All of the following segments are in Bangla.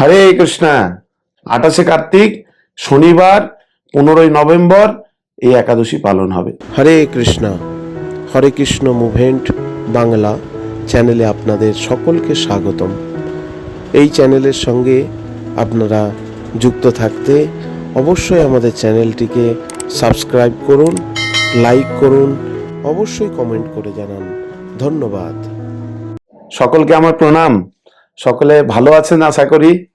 হরে কৃষ্ণা। আঠাশে কার্তিক শনিবার পনেরোই নভেম্বর এই একাদশী পালন হবে। হরে কৃষ্ণ। হরে কৃষ্ণ মুভেন্ট বাংলা চ্যানেলে আপনাদের সকলকে স্বাগতম। এই চ্যানেলের সঙ্গে আপনারা যুক্ত থাকতে অবশ্যই আমাদের চ্যানেলটিকে সাবস্ক্রাইব করুন লাইক করুন অবশ্যই কমেন্ট করে জানান। ধন্যবাদ। সকলকে আমার প্রণাম। সকলে ভালো আছেন আশা করি।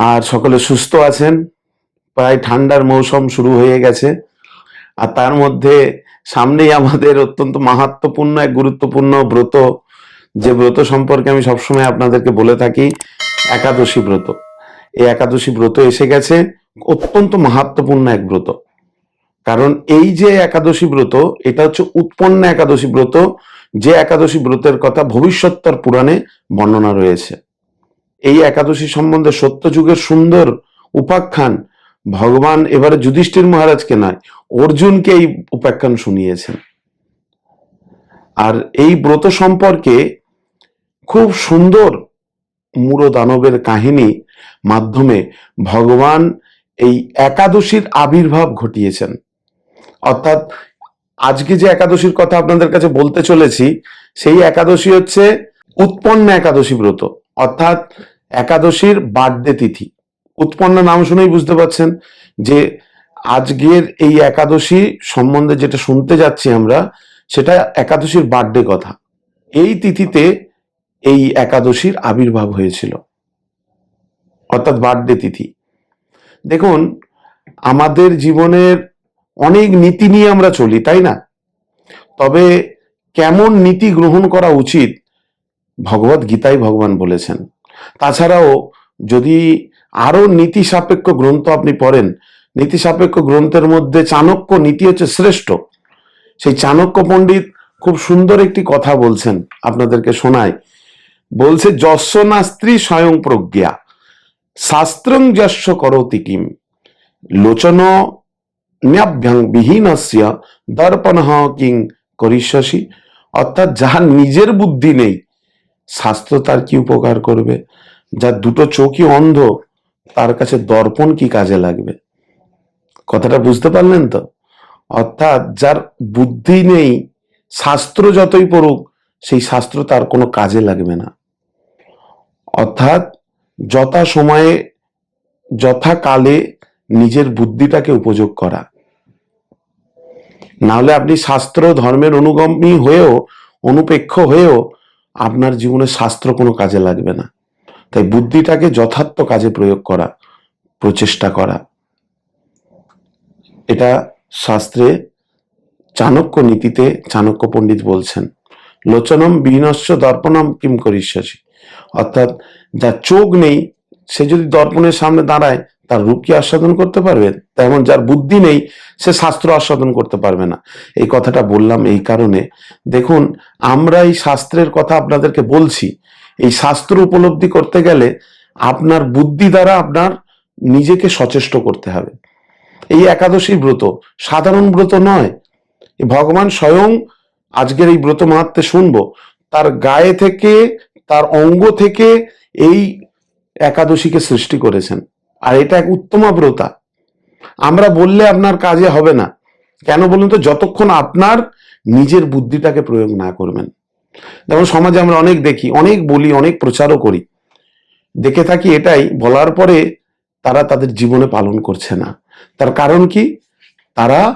আর সকলে সুস্থ আছেন। প্রায় ঠান্ডার মৌসুম শুরু হয়ে গেছে। আর তার মধ্যে সামনেই আমাদের অত্যন্ত মাহাত্মপূর্ণ, এক গুরুত্বপূর্ণ ব্রত। যে ব্রত সম্পর্কে আমি সবসময় আপনাদেরকে বলে থাকি, একাদশী ব্রত। এই একাদশী ব্রত এসে গেছে, অত্যন্ত মাহাত্মপূর্ণ এক ব্রত। কারণ এই যে একাদশী ব্রত, এটা হচ্ছে উৎপন্ন একাদশী ব্রত। যে একাদশী ব্রতের কথা ভবিষ্যত্তর পুরাণে বর্ণনা রয়েছে। এই একাদশী সম্বন্ধে সত্যযুগের সুন্দর উপাখ্যান ভগবান এবারে যুধিষ্ঠির মহারাজকে নয়, অর্জুনকে এই উপাখ্যান শুনিয়েছেন। আর এই ব্রত সম্পর্কে খুব সুন্দর মূঢ় দানবের কাহিনী মাধ্যমে ভগবান এই একাদশীর আবির্ভাব ঘটিয়েছেন। অর্থাৎ আজকে যে একাদশীর কথা আপনাদের কাছে বলতে চলেছি, সেই একাদশী হচ্ছে উৎপন্ন একাদশী ব্রত। অর্থাৎ একাদশীর বার্থডে তিথি। উৎপন্ন নাম শুনেই বুঝতে পারছেন যে আজকের এই একাদশী সম্বন্ধে যেটা শুনতে যাচ্ছি আমরা, সেটা একাদশীর বার্থডে কথা। এই তিথিতে এই একাদশীর আবির্ভাব হয়েছিল। অর্থাৎ বার্থডে তিথি। দেখুন, আমাদের জীবনের অনেক নীতি নিয়ে আমরা চলি, তাই না? তবে কেমন নীতি গ্রহণ করা উচিত ভগবত গীতায় ভগবান বলেছেন। তাছাড়াও যদি আরও নীতি সাপেক্ষ গ্রন্থ আপনি পড়েন, নীতি সাপেক্ষ গ্রন্থের মধ্যে চাণক্য নীতি হচ্ছে শ্রেষ্ঠ। সেই চাণক্য পণ্ডিত খুব সুন্দর একটি কথা বলছেন, আপনাদেরকে শোনায় বলছে যস্য নাস্ত্রী স্বয়ং প্রজ্ঞা, শাস্ত্রং যস্য করতি কিম, লোচন ন্যাভ্যাং বিহীনস্য দর্পণ কিং করিষ্যসি। অর্থাৎ যার নিজের বুদ্ধি নেই শাস্ত্র তার কি উপকার করবে? যার দুটো চোখই অন্ধ, তার কাছে দর্পণ কি কাজে লাগবে? কথাটা বুঝতে পারলেন তো? অর্থাৎ যার বুদ্ধি নেই, শাস্ত্র যতই পড়ুক, সেই শাস্ত্র তার কোনো কাজে লাগবে না। অর্থাৎ যথা সময়ে যথাকালে নিজের বুদ্ধিটাকে উপযোগ করা। নাহলে আপনি শাস্ত্র, ধর্মের অনুগমী হয়েও, অনুপেক্ষ হয়েও আপনার জীবনে শাস্ত্র কোনো কাজে লাগবে না। তাই বুদ্ধিটাকে যথার্থ কাজে প্রয়োগ করা, প্রচেষ্টা করা। এটা শাস্ত্রে চাণক্য নীতিতে চাণক্য পণ্ডিত বলছেন, লোচনম বিনশ্য দর্পণম কিম করিষ্যাসি। অর্থাৎ যার চোখ নেই, সে যদি দর্পণের সামনে দাঁড়ায় তার রূপ কি আস্বাদন করতে পারবে? তেমন যার বুদ্ধি নেই, সে শাস্ত্র আস্বাদন করতে পারবে না। এই কথাটা বললাম এই কারণে। দেখুন, আমরা এই শাস্ত্রের কথা আপনাদেরকে বলছি। এই শাস্ত্র উপলব্ধি করতে গেলে আপনার বুদ্ধি দ্বারা আপনার নিজেকে সচেষ্ট করতে হবে। এই একাদশী ব্রত সাধারণ ব্রত নয়। ভগবান স্বয়ং আজকের এই ব্রত মাহাত্মে শুনব। তার গায়ে থেকে, তার অঙ্গ থেকে এই একাদশীকে সৃষ্টি করেছেন। আর এটা এক উত্তমা ব্রতা আমরা বললে আপনার কাজে হবে না। কেন বলুন তো, যতক্ষণ আপনার নিজের বুদ্ধিটাকে প্রয়োগ না করবেন। যেমন সমাজে আমরা অনেক দেখি, অনেক বলি, অনেক প্রচারও করি। দেখে থাকি এটাই, বলার পরে তারা তাদের জীবনে পালন করছে না। তার কারণ কি? তারা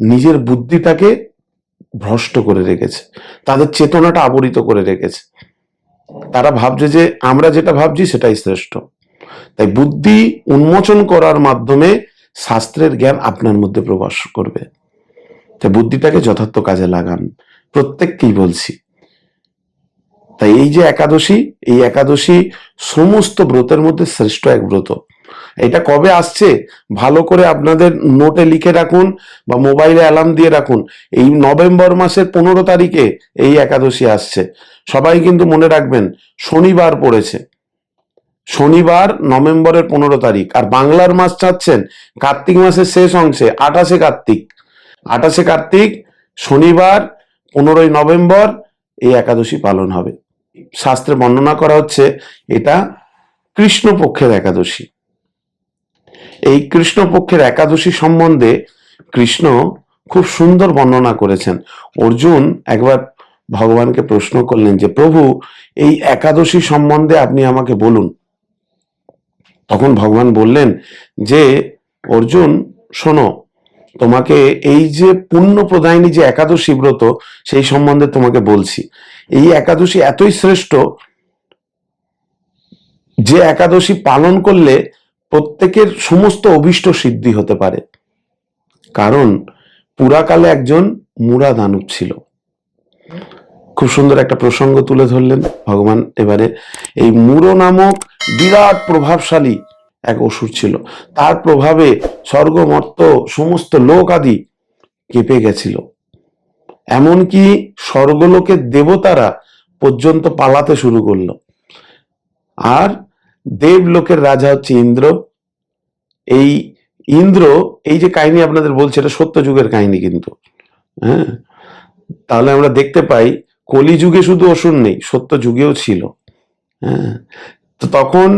নিজের বুদ্ধিটাকে ভ্রষ্ট করে রেখেছে। তাদের চেতনাটা আবরিত করে রেখেছে। তারা ভাবছে যে, আমরা যেটা ভাবছি সেটাই শ্রেষ্ঠ। তাই বুদ্ধি উন্মোচন করার মাধ্যমে শাস্ত্রের জ্ঞান আপনার মধ্যে প্রবেশ করবে। তাই বুদ্ধিটাকে যথার্থ কাজে লাগান। প্রত্যেককেই বলছি। তাই এই যে একাদশী, এই একাদশী সমস্ত ব্রতের মধ্যে শ্রেষ্ঠ এক ব্রত। এটা কবে আসছে? ভালো করে আপনাদের নোটে লিখে রাখুন বা মোবাইলে অ্যালার্ম দিয়ে রাখুন। এই নভেম্বর মাসের পনেরো তারিখে এই একাদশী আসছে। সবাই কিন্তু মনে রাখবেন, শনিবার পড়েছে। শনিবার নভেম্বরের পনেরো তারিখ। আর বাংলার মাস চাচ্ছেন কার্তিক মাসের শেষ অংশে, আঠাশে কার্তিক। আঠাশে কার্তিক, শনিবার, পনেরোই নভেম্বর এই একাদশী পালন হবে। শাস্ত্রে বর্ণনা করা হচ্ছে, এটা কৃষ্ণপক্ষের একাদশী। এই কৃষ্ণপক্ষের একাদশী সম্বন্ধে কৃষ্ণ খুব সুন্দর বর্ণনা করেছেন। অর্জুন একবার ভগবানকে প্রশ্ন করলেন যে, প্রভু, এই একাদশী সম্বন্ধে আপনি আমাকে বলুন। তখন ভগবান বললেন যে, অর্জুন, শোনো, তোমাকে এই যে পুণ্য প্রদায়নী যে একাদশী ব্রত, সেই সম্বন্ধে তোমাকে বলছি। এই একাদশী এতই শ্রেষ্ঠ যে একাদশী পালন করলে প্রত্যেকের সমস্ত অভিষ্ট সিদ্ধি হতে পারে। কারণ পুরাকালে একজন মুরা দানব ছিল। খুব সুন্দর একটা প্রসঙ্গ তুলে ধরলেন ভগবান এবারে। এই মুরো নামক বিরাট প্রভাবশালী এক অসুর ছিল। তার প্রভাবে স্বর্গমর্ত সমস্ত লোক আদি কেঁপে গেছিল। এমনকি স্বর্গলোকের দেবতারা পর্যন্ত পালাতে শুরু করল। আর দেবলোকের রাজা হচ্ছে ইন্দ্র। এই ইন্দ্র, এই যে কাহিনী আপনাদের বলছে, এটা সত্য যুগের কাহিনী কিন্তু। হ্যাঁ? তাহলে আমরা দেখতে পাই কলিযুগে শুধু অসুর নেই, সত্য যুগেও ছিল। হ্যাঁ? তো তখন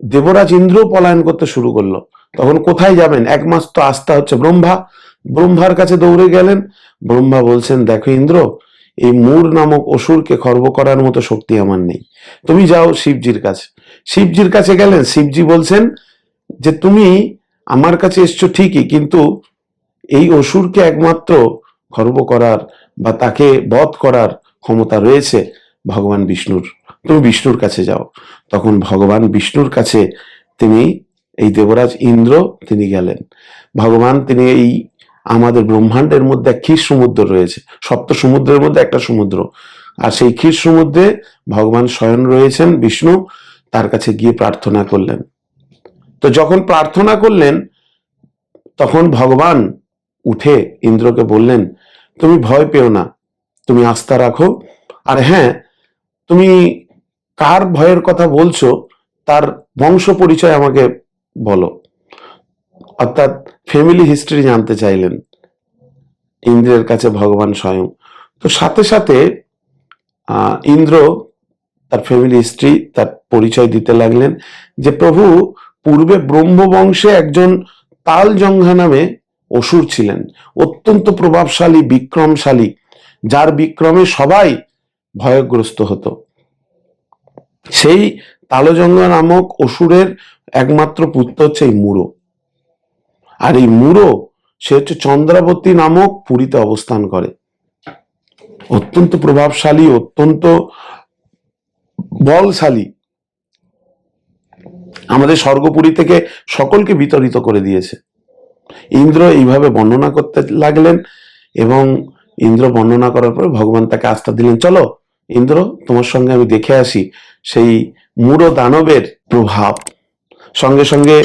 দেবরাজ ইন্দ্র পলায়ন করতে শুরু করল। তখন কোথায় যাবেন? এক মাস তো আস্থা হচ্ছে ব্রহ্মা। ব্রহ্মার কাছে দৌড়ে গেলেন। ব্রহ্মা বলছেন, দেখো ইন্দ্র, এই মূর নামক অসুরকে খর্ব করার মতো শক্তি আমার নেই। তুমি যাও শিবজির কাছে। শিবজির কাছে গেলেন। শিবজি বলছেন যে, তুমি আমার কাছে এসছো ঠিকই, কিন্তু এই অসুরকে একমাত্র খর্ব করার বা তাকে বধ করার ক্ষমতা রয়েছে ভগবান বিষ্ণুর। তুমি বিষ্ণুর কাছে যাও। তখন ভগবান বিষ্ণুর কাছে তিনি এই দেবরাজ ইন্দ্র তিনি গেলেন। ভগবান তিনি এই আমাদের ব্রহ্মাণ্ডের মধ্যে এক ক্ষীর সমুদ্র রয়েছে। সপ্ত সমুদ্রের মধ্যে একটা সমুদ্র। আর সেই ক্ষীর সমুদ্রে ভগবান স্বয়ং রয়েছেন বিষ্ণু, তার কাছে গিয়ে প্রার্থনা করলেন। তো যখন প্রার্থনা করলেন, তখন ভগবান উঠে ইন্দ্রকে বললেন তুমি ভয় পেও না। তুমি আস্থা রাখো। আর হ্যাঁ তুমি কার ভয়ের কথা বলছো, তার বংশ পরিচয় আমাকে বলো। অর্থাৎ ফ্যামিলি হিস্ট্রি জানতে চাইলেন। ইন্দ্রের কাছে ভগবান স্বয়ং। তো সাথে সাথে ইন্দ্র তার ফ্যামিলি হিস্ট্রি তার পরিচয় দিতে লাগলেন যে প্রভু পূর্বে ব্রহ্মবংশে একজন তাল জঙ্ঘা নামে অসুর ছিলেন, অত্যন্ত প্রভাবশালী, বিক্রমশালী, যার বিক্রমে সবাই ভয়গ্রস্ত হতো। সেই তালজঙ্গা নামক অসুরের একমাত্র পুত্র হচ্ছে এই মুড়ো। আর এই মুড়ো, সে হচ্ছে চন্দ্রাবতী নামক পুরীতে অবস্থান করে। অত্যন্ত প্রভাবশালী, অত্যন্ত বলশালী। আমাদের স্বর্গপুরী থেকে সকলকে বিতরিত করে দিয়েছে। ইন্দ্র এইভাবে বর্ণনা করতে লাগলেন এবং ইন্দ্র বর্ণনা করার পরে ভগবান তাকে আস্থা দিলেন, চলো ইন্দ্র, তোমার সঙ্গে আমি দেখে আসি সেই মূঢ় দানবের প্রভাব। সঙ্গে সঙ্গে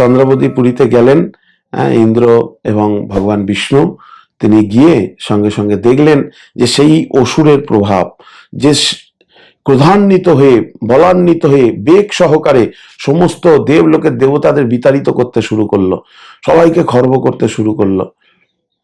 চন্দ্রবতী পুরীতে গেলেন ইন্দ্র এবং ভগবান বিষ্ণু। তিনি গিয়ে সঙ্গে সঙ্গে দেখলেন যে সেই অসুরের প্রভাব, যে ক্রোধান্বিত হয়ে, বলান্বিত হয়ে, বেগ সহকারে সমস্ত দেবলোকের দেবতাদের বিতাড়িত করতে শুরু করল। সবাইকে খর্ব করতে শুরু করল।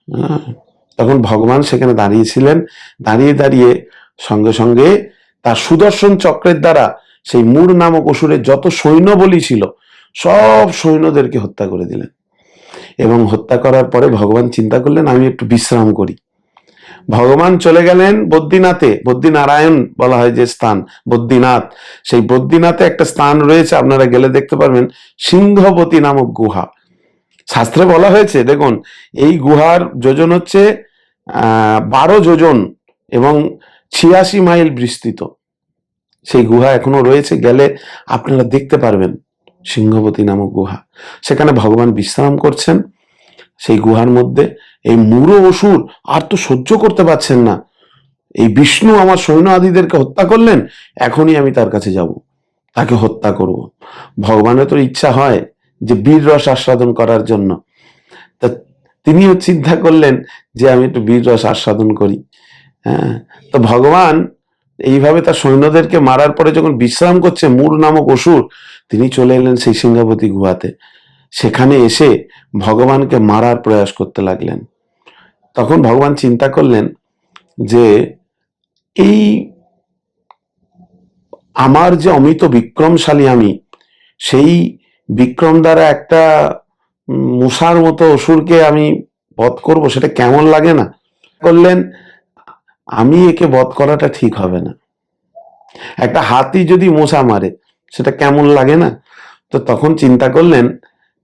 হ্যাঁ, তখন ভগবান সেখানে দাঁড়িয়েছিলেন। দাঁড়িয়ে দাঁড়িয়ে সঙ্গে সঙ্গে তার সুদর্শন চক্রের দ্বারা সেই মূর নামক অসুরের যত সৈন্য বলি ছিল সব সৈন্যদেরকে হত্যা করে দিলেন। এবং হত্যা করার পরে ভগবান চিন্তা করলেন আমি একটু বিশ্রাম করি। ভগবান চলে গেলেন বদ্রীনাথে। বদ্রীনারায়ণ বলা হয় যে স্থান বদ্রীনাথ। সেই বদ্রীনাথে একটা স্থান রয়েছে আপনারা গেলে দেখতে পারবেন সিংহবতী নামক গুহা। শাস্ত্রে বলা হয়েছে, দেখুন, এই গুহার যোজন হচ্ছে বারো যোজন এবং ছিয়াশি মাইল বিস্তৃত। সেই গুহা এখনও রয়েছে, গেলে আপনারা দেখতে পারবেন সিংহবতী নামক গুহা। সেখানে ভগবান বিশ্রাম করছেন। সেই গুহার মধ্যে এই মুড়ো অসুর আর তো সহ্য করতে পারছেন না। এই বিষ্ণু আমার সৈন্য আদিদেরকে হত্যা করলেন, এখনই আমি তার কাছে যাব, তাকে হত্যা করব। ভগবানের তো ইচ্ছা হয় যে বীর রস আস্বাদন করার জন্য। তা তিনিও চিন্তা করলেন যে আমি একটু বীর রস আস্বাদন করি। হ্যাঁ তো ভগবান এইভাবে তার সৈন্যদেরকে মারার পরে যখন বিশ্রাম করছে মূর নামক অসুর, তিনি চলে এলেন সেই সিংহাবতী গুহাতে। সেখানে এসে ভগবানকে মারার প্রয়াস করতে লাগলেন। তখন ভগবান চিন্তা করলেন যে এই আমার যে অমিত বিক্রমশালী আমি, সেই বিক্রম দ্বারা একটা মশার মতো অসুরকে আমি বধ করব, সেটা কেমন লাগে না? করলেন আমি একে বধ করাটা ঠিক হবে না। একটা হাতি যদি মশা মারে, সেটা কেমন লাগে না? তো তখন চিন্তা করলেন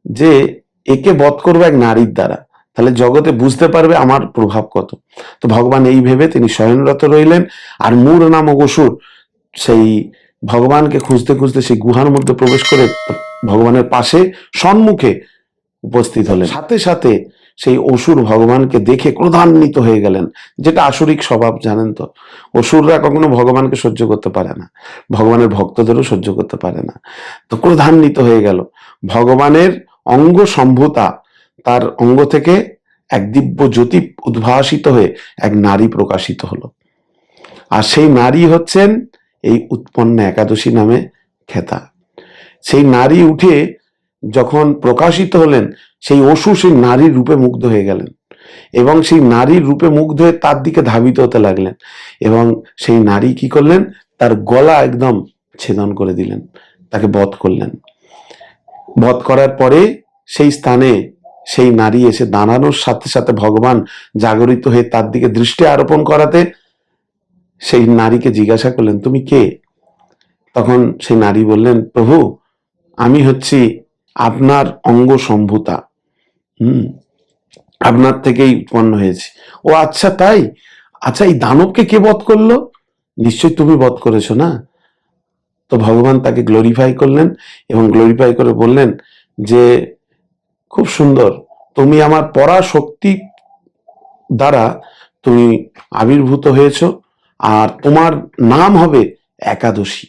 যে, একে বধ করব এক নারীর দ্বারা। তাহলে জগতে বুঝতে পারবে আমার প্রভাব কত। তো ভগবান এই ভেবে তিনি শয়নরত রইলেন, আর মূর নামক অসুর সেই ভগবানকে খুঁজতে খুঁজতে সেই গুহার মধ্যে প্রবেশ করে ভগবানের পাশে সম্মুখে উপস্থিত হলেন। সাথে সাথে সেই অসুর ভগবানকে দেখে ক্রোধান্বিত হয়ে গেলেন, যেটা আসুরিক স্বভাব, জানেন তো? অসুররা কখনো ভগবানকে সহ্য করতে পারে না, ভগবানের ভক্তদেরও সহ্য করতে পারে না। তো ক্রোধান্বিত হয়ে গেল। ভগবানের অঙ্গ সম্ভূতা, তার অঙ্গ থেকে এক দিব্য জ্যোতি উদ্ভাসিত হয়ে এক নারী প্রকাশিত হলো। আর সেই নারী হচ্ছেন এই উৎপন্ন একাদশী নামে খেতা সেই নারী উঠে যখন প্রকাশিত হলেন, সেই অসুর সেই নারীর রূপে মুগ্ধ হয়ে গেলেন এবং সেই নারীর রূপে মুগ্ধ হয়ে তার দিকে ধাবিত হতে লাগলেন এবং সেই নারী কি করলেন? তার গলা একদম ছেদন করে দিলেন, তাকে বধ করলেন। বধ করার পরে সেই স্থানে সেই নারী এসে দাঁড়ানোর সাথে সাথে ভগবান জাগরিত হয়ে তার দিকে দৃষ্টি আরোপণ করাতে সেই নারীকে জিজ্ঞাসা করলেন, তুমি কে? তখন সেই নারী বললেন, প্রভু আমি হচ্ছি আপনার অঙ্গ সম্ভূতা হুম, আপনার থেকেই উৎপন্ন হয়েছি। ও আচ্ছা তাই? আচ্ছা এই দানবকে কে বধ করল? নিশ্চয়ই তুমি বধ করেছ না? তো ভগবান তাকে গ্লোরিফাই করলেন এবং গ্লোরিফাই করে বললেন যে, খুব সুন্দর, তুমি আমার পরাশক্তি দ্বারা তুমি আবির্ভূত হয়েছ, আর তোমার নাম হবে একাদশী।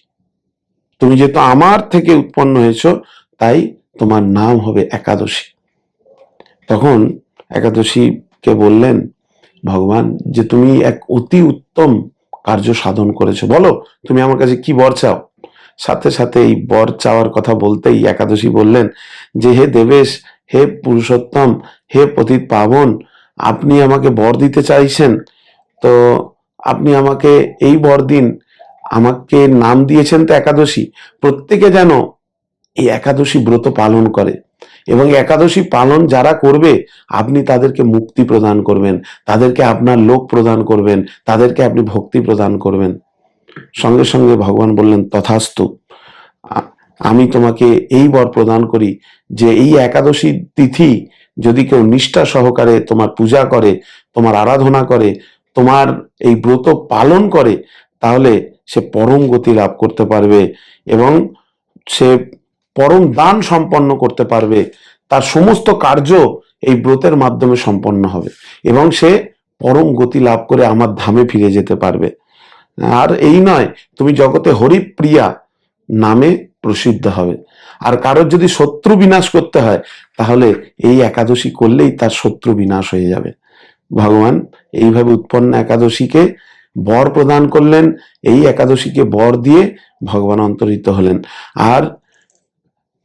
তুমি যেহেতু আমার থেকে উৎপন্ন হয়েছ, তাই তোমার নাম হবে একাদশী। তখন একাদশীকে বললেন, ভগবান, যে তুমি এক অতি উত্তম কার্য সাধন করেছ, বলো, তুমি আমার কাছে কি বর চাও? সাথে সাথে এই বর চাওয়ার কথা বলতেই একাদশী বললেন, যে হে দেবেশ, হে পুরুষোত্তম, হে পতিত পাবন, আপনি আমাকে বর দিতে চাইছেন, তো আপনি আমাকে এই বর দিন আমাকে নাম দিয়েছেন তো একাদশী। প্রত্যেকে যেন এই একাদশী ব্রত পালন করে এবং একাদশী পালন যারা করবে, আপনি তাদেরকে মুক্তি প্রদান করবেন, তাদেরকে আপনার লোক প্রদান করবেন, তাদেরকে আপনি ভক্তি প্রদান করবেন। সঙ্গে সঙ্গে ভগবান বললেন, তথাস্তু, আমি তোমাকে এই বর প্রদান করি যে এই একাদশী তিথি যদি কেউ নিষ্ঠা সহকারে তোমার পূজা করে, তোমার আরাধনা করে, তোমার এই ব্রত পালন করে, তাহলে সে পরম গতি লাভ করতে পারবে এবং সে পরম দান সম্পন্ন করতে পারবে, তার সমস্ত কার্য এই ব্রতের মাধ্যমে সম্পন্ন হবে এবং সে পরম গতি লাভ করে আমার ধামে ফিরে যেতে পারবে। আর এই নয়, তুমি জগতে হরিপ্রিয়া নামে প্রসিদ্ধ হবে। আর কারোর যদি শত্রু বিনাশ করতে হয়, তাহলে এই একাদশী করলেই তার শত্রু বিনাশ হয়ে যাবে। ভগবান এইভাবে উৎপন্ন একাদশীকে বর প্রদান করলেন, এই একাদশীকে বর দিয়ে ভগবান অন্তরিত হলেন। আর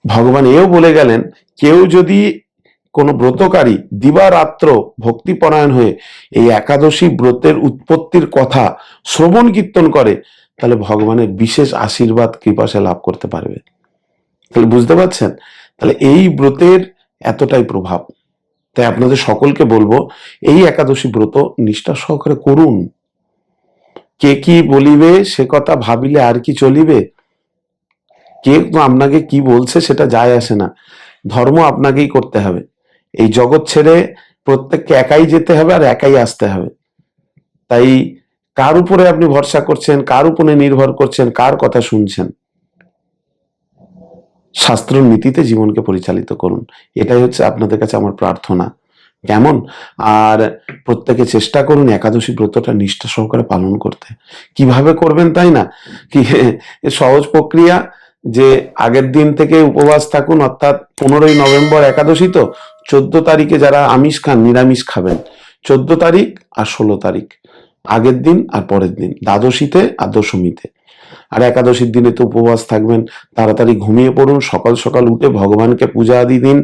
ভগবান এও বলে গেলেন, কেউ যদি কোনো ব্রতকারী দিবারাত্র ভক্তিপরায়ণ হয়ে এই একাদশী ব্রতের উৎপত্তির কথা শ্রবণ কীর্তন করে, তাহলে ভগবানের বিশেষ আশীর্বাদ, কৃপা সে লাভ করতে পারবে। তাহলে বুঝতে পারছেন? তাহলে এই ব্রতের এতটাই প্রভাব। তাই আপনাদের সকলকে বলব, এই একাদশী ব্রত নিষ্ঠা সহকারে করুন। কে কি বলিবে, সে কথা ভাবিলে আর কি চলিবে? কে আপনাকে কি বলছে সেটা যায় আসে না। ধর্ম আপনাকেই করতে হবে। এই জগৎ ছেড়ে প্রত্যেককে একাই যেতে হবে আর একাই আসতে হবে। তাই কার উপরে আপনি ভরসা করছেন, কার উপরে নির্ভর করছেন, কার কথা শুনছেন? শাস্ত্র নীতিতে জীবনকে পরিচালিত করুন। এটাই হচ্ছে আপনাদের কাছে আমার প্রার্থনা। কেমন? আর প্রত্যেকে চেষ্টা করুন একাদশী ব্রতটা নিষ্ঠা সহকারে পালন করতে। কীভাবে করবেন তাই না? কি সহজ প্রক্রিয়া যে আগের দিন থেকে উপবাস থাকুন, অর্থাৎ পনেরোই নভেম্বর একাদশী তো, চোদ্দ তারিখে যারা আমিষ খান, নিরামিষ খাবেন, চোদ্দ তারিখ আর ষোলো তারিখ, আগের দিন আর পরের দিন, দ্বাদশীতে আর দশমীতে। আর একাদশীর দিনে তো উপবাস থাকবেন, তাড়াতাড়ি ঘুমিয়ে পড়ুন, সকাল সকাল উঠে ভগবানকে পূজা আদি দিন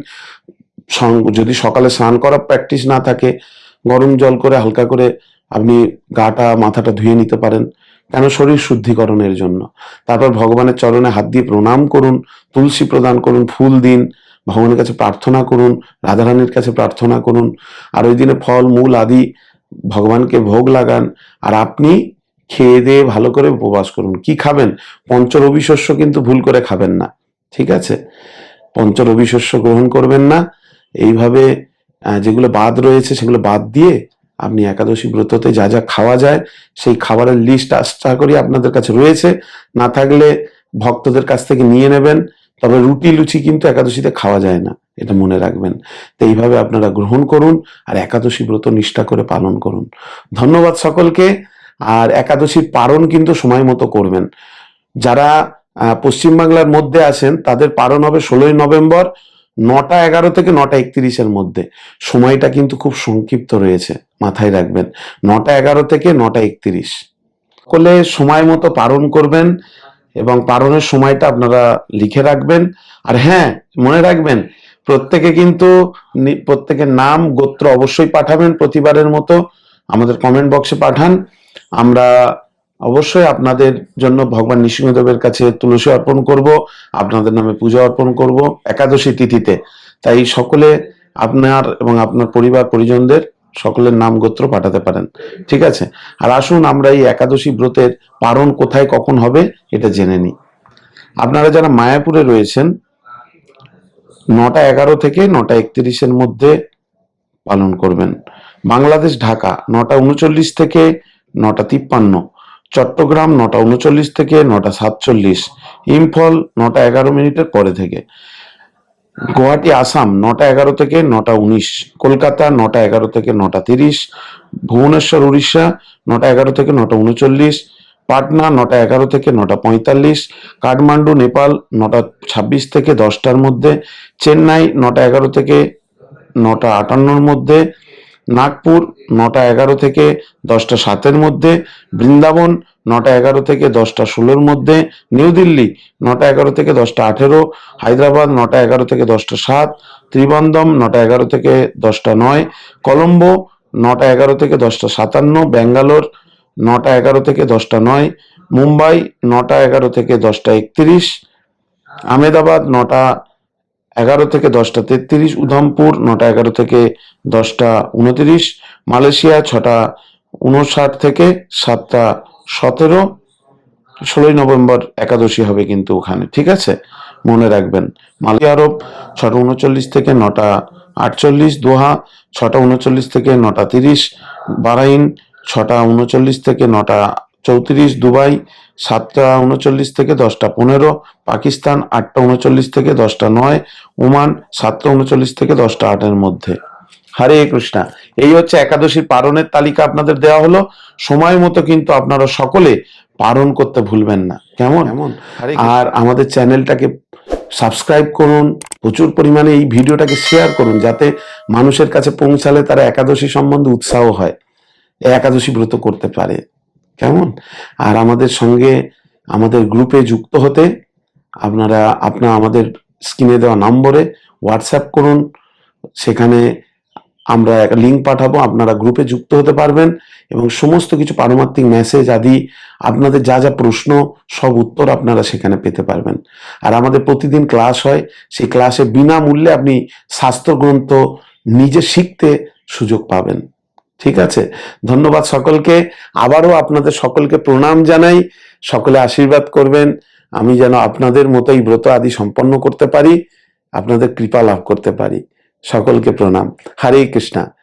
যদি সকালে স্নান করার প্র্যাকটিস না থাকে, গরম জল করে হালকা করে আপনি গাটা, মাথাটা ধুয়ে নিতে পারেন। কেন? শরীর শুদ্ধিকরণের জন্য। তারপর ভগবানের চরণে হাত দিয়ে প্রণাম করুন, তুলসী প্রদান করুন, ফুল দিন, ভগবানের কাছে প্রার্থনা করুন, রাধারানীর কাছে প্রার্থনা করুন, আর ওই দিনে ফল, মূল আদি ভগবানকে ভোগ লাগান, আর আপনি খেয়ে দিয়ে ভালো করে উপবাস করুন। কি খাবেন? পঞ্চরবি শস্য কিন্তু ভুল করে খাবেন না। ঠিক আছে? পঞ্চরবি শস্য গ্রহণ করবেন না। এইভাবে যেগুলো বাদ রয়েছে সেগুলো বাদ দিয়ে আপনি একাদশী ব্রততে যা যা খাওয়া যায়, সেই খাবারের লিস্ট আশা করি আপনাদের কাছে রয়েছে। না থাকলে ভক্তদের কাছ থেকে নিয়ে নেবেন। তবে রুটি, লুচি কিন্তু একাদশীতে খাওয়া যায় না, এটা মনে রাখবেন। তো এইভাবে আপনারা গ্রহণ করুন আর একাদশী ব্রত নিষ্ঠা করে পালন করুন। ধন্যবাদ সকলকে। আর একাদশীর পারণ কিন্তু সময় মতো করবেন। যারা পশ্চিমবাংলার মধ্যে আছেন, তাদের পারণ হবে ষোলোই নভেম্বর। নটা এগারো থেকে নটা একত্রিশের মধ্যে। সময়টা কিন্তু খুব সংক্ষিপ্ত রয়েছে, মাথায় রাখবেন। নটা এগারো থেকে নটা একত্রিশ। সকলে সময় মতো পালন করবেন এবং পালনের সময়টা আপনারা লিখে রাখবেন। আর হ্যাঁ মনে রাখবেন, প্রত্যেকে কিন্তু প্রত্যেকের নাম, গোত্র অবশ্যই পাঠাবেন প্রতিবারের মতো। আমাদের কমেন্ট বক্সে পাঠান। আমরা অবশ্যই আপনাদের জন্য ভগবান নৃসিংহদেবের কাছে তুলসী অর্পণ করব, আপনাদের নামে পূজা অর্পণ করব, একাদশী তিথিতে। তাই সকলে আপনার এবং আপনার পরিবার, পরিজনদের সকলের নাম গোত্র পাঠাতে পারেন। ঠিক আছে? আর আসুন আমরা এই একাদশী ব্রতের পারণ কোথায়, কখন হবে, এটা জেনে নিই। আপনারা যারা মায়াপুরে রয়েছেন, নটা এগারো থেকে নটা একত্রিশের মধ্যে পালন করবেন। বাংলাদেশ ঢাকা, নটা উনচল্লিশ থেকে নটা তিপ্পান্ন। চট্টগ্রাম নটা উনচল্লিশ থেকে নটা সাতচল্লিশ, ইম্ফল নটা এগারো মিনিটের পরে থেকে, গুয়াহাটি, আসাম নটা এগারো থেকে নটা উনিশ, কলকাতা নটা এগারো থেকে নটা তিরিশ, ভুবনেশ্বর, উড়িষ্যা নটা এগারো থেকে নটা উনচল্লিশ, পাটনা নটা এগারো থেকে নটা পঁয়তাল্লিশ, কাঠমান্ডু, নেপাল নটা ছাব্বিশ থেকে দশটার মধ্যে, চেন্নাই নটা এগারো থেকে নটা আটান্নর মধ্যে নাগপুর নটা এগারো থেকে দশটা সাতের মধ্যে, বৃন্দাবন নটা এগারো থেকে দশটা ষোলোর মধ্যে, নিউ দিল্লি নটা এগারো থেকে দশটা আঠেরো, হায়দ্রাবাদ নটা এগারো থেকে দশটা সাত, ত্রিবান্দম নটা এগারো থেকে দশটা নয়, কলম্বো নটা এগারো থেকে দশটা সাতান্ন, ব্যাঙ্গালোর নটা এগারো থেকে দশটা নয়, মুম্বাই নটা এগারো থেকে দশটা একত্রিশ, আহমেদাবাদ নটা এগারো থেকে দশটা তেত্রিশ, উধমপুর নটা এগারো থেকে দশটা উনত্রিশ, মালয়েশিয়া ছটা উনষাট থেকে সাতটা সতেরো, ষোলোই নভেম্বর একাদশী হবে কিন্তু ওখানে, ঠিক আছে? মনে রাখবেন। মালয় আরব ছটা উনচল্লিশ থেকে নটা আটচল্লিশ, দোহা, ছটা উনচল্লিশ থেকে নটা তিরিশ বারাইন ছটা উনচল্লিশ থেকে নটা চৌত্রিশ দুবাই সাতটা উনচল্লিশ থেকে দশটা পনেরো পাকিস্তান আটটা উনচল্লিশ থেকে দশটা নয় ওমান সাতটা উনচল্লিশ থেকে দশটা আটের মধ্যে। হরে কৃষ্ণা। এই হচ্ছে একাদশীর পারণের তালিকা আপনাদের দেওয়া হলো। সময় মতো কিন্তু আপনারা সকলে পারণ করতে ভুলবেন না। কেমন? এমন আর আমাদের চ্যানেলটাকে সাবস্ক্রাইব করুন প্রচুর পরিমাণে এই ভিডিওটাকে শেয়ার করুন যাতে মানুষের কাছে পৌঁছালে তারা একাদশী সম্বন্ধে উৎসাহ হয় একাদশী ব্রত করতে পারে। কেমন? আর আমাদের সঙ্গে আমাদের গ্রুপে যুক্ত হতে আপনারা, আপনার আমাদের স্ক্রিনে দেওয়া নম্বরে হোয়াটসঅ্যাপ করুন। সেখানে আমরা একটা লিঙ্ক পাঠাবো, আপনারা গ্রুপে যুক্ত হতে পারবেন এবং সমস্ত কিছু পারমার্থিক মেসেজ আদি, আপনাদের যা যা প্রশ্ন, সব উত্তর আপনারা সেখানে পেতে পারবেন। আর আমাদের প্রতিদিন ক্লাস হয়, সেই ক্লাসে বিনামূল্যে আপনি শাস্ত্র গ্রন্থ নিজে শিখতে সুযোগ পাবেন। ঠিক আছে? ধন্যবাদ সকলকে। আবারও আপনাদের সকলকে প্রণাম জানাই। সকলে আশীর্বাদ করবেন। আমি যেন আপনাদের মতোই ব্রত আদি সম্পন্ন করতে পারি, আপনাদের কৃপা লাভ করতে পারি। সকলকে প্রণাম। হরে কৃষ্ণা।